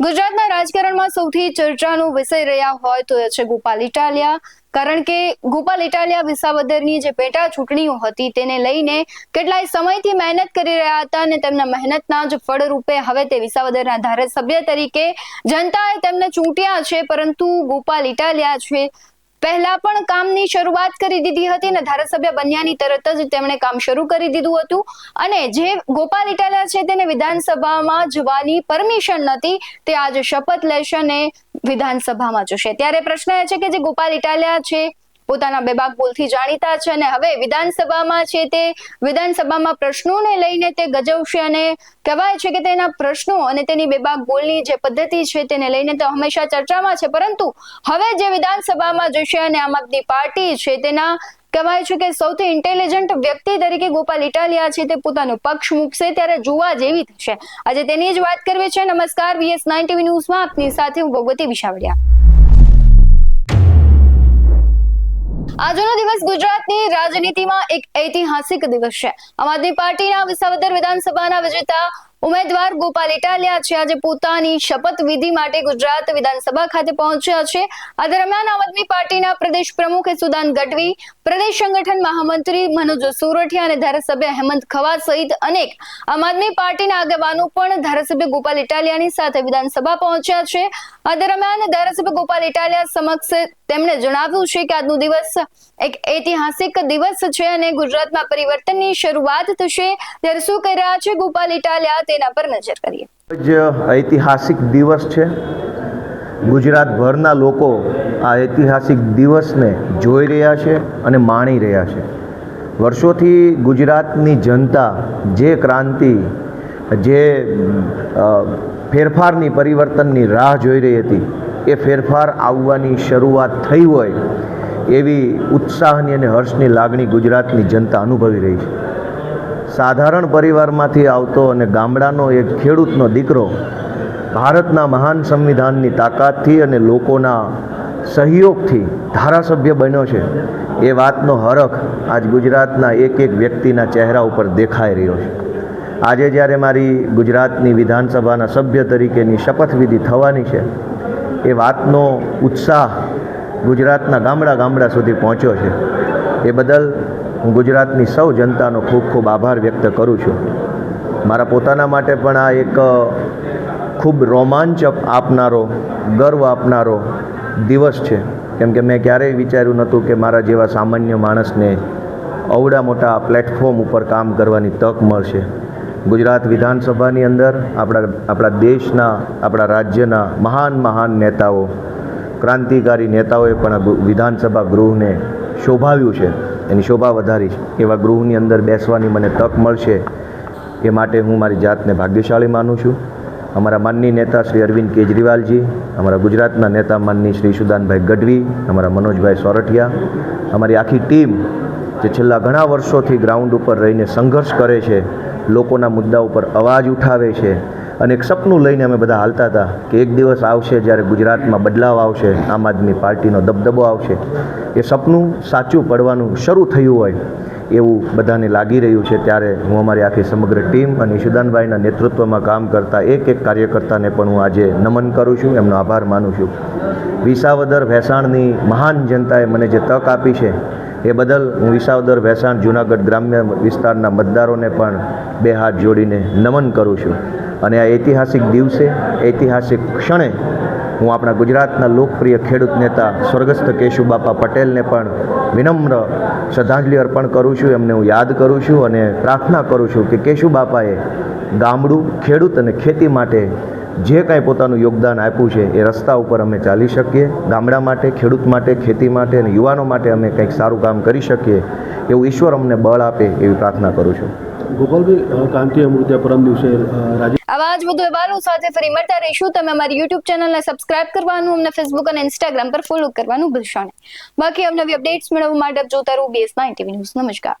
ગુજરાતના રાજકારણમાં સૌથી ચર્ચાનો વિષય રહ્યા હોય તો એ છે ગોપાલ ઇટાલિયા. કારણ કે ગોપાલ ઇટાલિયા વિસાવદરની જે પેટા ચૂંટણીઓ હતી તેને લઈને કેટલાય સમયથી મહેનત કરી રહ્યા હતા અને તેમના મહેનતના જ ફળ રૂપે હવે તે વિસાવદરના ધારાસભ્ય તરીકે જનતાએ તેમને ચૂંટ્યા છે. પરંતુ ગોપાલ ઇટાલિયા છે પહેલા પણ કામની શરૂઆત કરી દીધી હતી અને ધારાસભ્ય બન્યાની તરત જ તેમણે કામ શરૂ કરી દીધું હતું. અને જે ગોપાલ ઇટાલિયા છે તેને વિધાનસભામાં જવાની પરમિશન નથી, તે આજે શપથ લેશે અને વિધાનસભામાં જશે. ત્યારે પ્રશ્ન એ છે કે જે ગોપાલ ઇટાલિયા છે પોતાના બેબાક બોલથી જાણીતા છે અને હવે વિધાનસભામાં છે તે, વિધાનસભામાં પ્રશ્નોને લઈને તે ગજવશે અને કહેવાય છે કે તેના પ્રશ્નો અને તેની બેબાક બોલની જે પદ્ધતિ છે તેને લઈને તો હંમેશા ચર્ચામાં છે. પરંતુ હવે જે વિધાનસભામાં જશે અને આમ આદમી પાર્ટી છે તેના, કહેવાય છે કે સૌથી ઇન્ટેલિજન્ટ વ્યક્તિ તરીકે ગોપાલ ઇટાલિયા છે તે પોતાનો પક્ષ મૂકશે ત્યારે જોવા જેવી થશે. આજે તેની જ વાત કરવી છે. નમસ્કાર વીએસ નાઇન ટીવી ન્યૂઝમાં આપની સાથે હું ભગવતી વિશાવડિયા. આજનો દિવસ ગુજરાતની રાજનીતિમાં એક ઐતિહાસિક દિવસ છે. આમ આદમી પાર્ટીના વિસાવદર વિધાનસભાના વિજેતા ઉમેદવાર ગોપાલ ઇટાલિયા છે. આજે પોતાની શપથ વિધિ માટે ગુજરાત વિધાનસભા ખાતે પહોંચ્યા છે. આ દરમિયાન આમ આદમી પાર્ટીના પ્રદેશ પ્રમુખ સુદાન ગઢવી, પ્રદેશ સંગઠન મહામંત્રી મનોજ સોરઠિયા અને ધારાસભ્ય હેમંત ખવા સહિત અનેક આમ આદમી પાર્ટીના આગેવાનો પણ ધારાસભ્ય ગોપાલ ઇટાલિયાની સાથે વિધાનસભા પહોંચ્યા છે. આ દરમિયાન ધારાસભ્ય ગોપાલ ઇટાલિયા સમક્ષ તેમણે જણાવ્યું છે કે આજનો દિવસ એક ઐતિહાસિક દિવસ છે અને ગુજરાતમાં પરિવર્તનની શરૂઆત થશે. ત્યારે શું કહી રહ્યા છે ગોપાલ ઇટાલિયા? તેના પર નજર કરીએ. આજ ઐતિહાસિક દિવસ છે. ગુજરાતભરના લોકો આ ઐતિહાસિક દિવસને જોઈ રહ્યા છે અને માણી રહ્યા છે. વર્ષોથી ગુજરાતની જનતા જે ક્રાંતિ, જે ફેરફારની પરિવર્તનની રાહ જોઈ રહી હતી, એ ફેરફાર આવવાની શરૂઆત થઈ હોય એવી ઉત્સાહની અને હર્ષની લાગણી ગુજરાતની જનતા અનુભવી રહી છે. સાધારણ પરિવારમાંથી આવતો અને ગામડાનો એક ખેડૂતનો દીકરો ભારતના મહાન સંવિધાનની તાકાતથી અને લોકોના સહયોગથી ધારાસભ્ય બન્યો છે. એ વાતનો હરખ આજ ગુજરાતના એક એક વ્યક્તિના ચહેરા ઉપર દેખાઈ રહ્યો છે. આજે જ્યારે મારી ગુજરાતની વિધાનસભાના સભ્ય તરીકેની શપથવિધિ થવાની છે, એ વાતનો ઉત્સાહ ગુજરાતના ગામડા ગામડા સુધી પહોંચ્યો છે. એ બદલ હું ગુજરાતની સૌ જનતાનો ખૂબ ખૂબ આભાર વ્યક્ત કરું છું. મારા પોતાના માટે પણ આ એક ખૂબ રોમાંચક આપનારો, ગર્વ આપનારો દિવસ છે. કેમ કે મેં ક્યારેય વિચાર્યું નહોતું કે મારા જેવા સામાન્ય માણસને અવડા મોટા પ્લેટફોર્મ ઉપર કામ કરવાની તક મળશે. ગુજરાત વિધાનસભાની અંદર આપણા આપણા દેશના, આપણા રાજ્યના મહાન મહાન નેતાઓ, ક્રાંતિકારી નેતાઓએ પણ વિધાનસભા ગૃહને શોભાવ્યું છે. એની શોભા વધારીશ એવા ગૃહની અંદર બેસવાની મને તક મળશે એ માટે હું મારી જાતને ભાગ્યશાળી માનું છું. અમારા માનની નેતા શ્રી અરવિંદ કેજરીવાલજી, અમારા ગુજરાતના નેતા માનની શ્રી સુદાનભાઈ ગઢવી, અમારા મનોજભાઈ સોરઠિયા, અમારી આખી ટીમ જે છેલ્લા ઘણા વર્ષોથી ગ્રાઉન્ડ ઉપર રહીને સંઘર્ષ કરે છે, લોકોના મુદ્દા ઉપર અવાજ ઉઠાવે છે અને એક સપનું લઈને અમે બધા હાલતા હતા કે એક દિવસ આવશે જ્યારે ગુજરાતમાં બદલાવ આવશે, આમ આદમી પાર્ટીનો દબદબો આવશે. એ સપનું સાચું પડવાનું શરૂ થયું હોય એવું બધાને લાગી રહ્યું છે. ત્યારે હું અમારી આખી સમગ્ર ટીમ અને ઈશુદાનભાઈના નેતૃત્વમાં કામ કરતા એક એક કાર્યકર્તાને પણ હું આજે નમન કરું છું. એમનો આભાર માનું છું. વિસાવદર ભેસાણની મહાન જનતાએ મને જે તક આપી છે એ બદલ હું વિસાવદર ભેસાણ જૂનાગઢ ગ્રામ્ય વિસ્તારના મતદારોને પણ બે હાથ જોડીને નમન કરું છું. અને આ ઐતિહાસિક દિવસે, ઐતિહાસિક ક્ષણે હું આપણા ગુજરાતના લોકપ્રિય ખેડૂત નેતા સ્વર્ગસ્થ કેશુબાપા પટેલને પણ વિનમ્ર શ્રદ્ધાંજલિ અર્પણ કરું છું. એમને હું યાદ કરું છું અને પ્રાર્થના કરું છું કે કેશુબાપાએ ગામડું, ખેડૂત અને ખેતી માટે જે કાંઈ પોતાનું યોગદાન આપ્યું છે એ રસ્તા ઉપર અમે ચાલી શકીએ. ગામડા માટે, ખેડૂત માટે, ખેતી માટે અને યુવાનો માટે અમે કંઈક સારું કામ કરી શકીએ. એવું ઈશ્વર અમને બળ આપે એવી પ્રાર્થના કરું છું. ગોપાલભાઈ કાંતિ અમૃત્યા પરમ વધુ અહેવાલો સાથે ફરી મળતા રહીશું. તમે અમારી યુટ્યુબ ચેનલને સબસ્ક્રાઇબ કરવાનું, અમને ફેસબુક અને ઇન્સ્ટાગ્રામ પર ફોલો કરવાનું ભૂલશો નહીં. બાકી અમને અપડેટ્સ મેળવવા માટે જોતા રહો બીએસ નાઇન ટીવી ન્યૂઝ નમસ્કાર.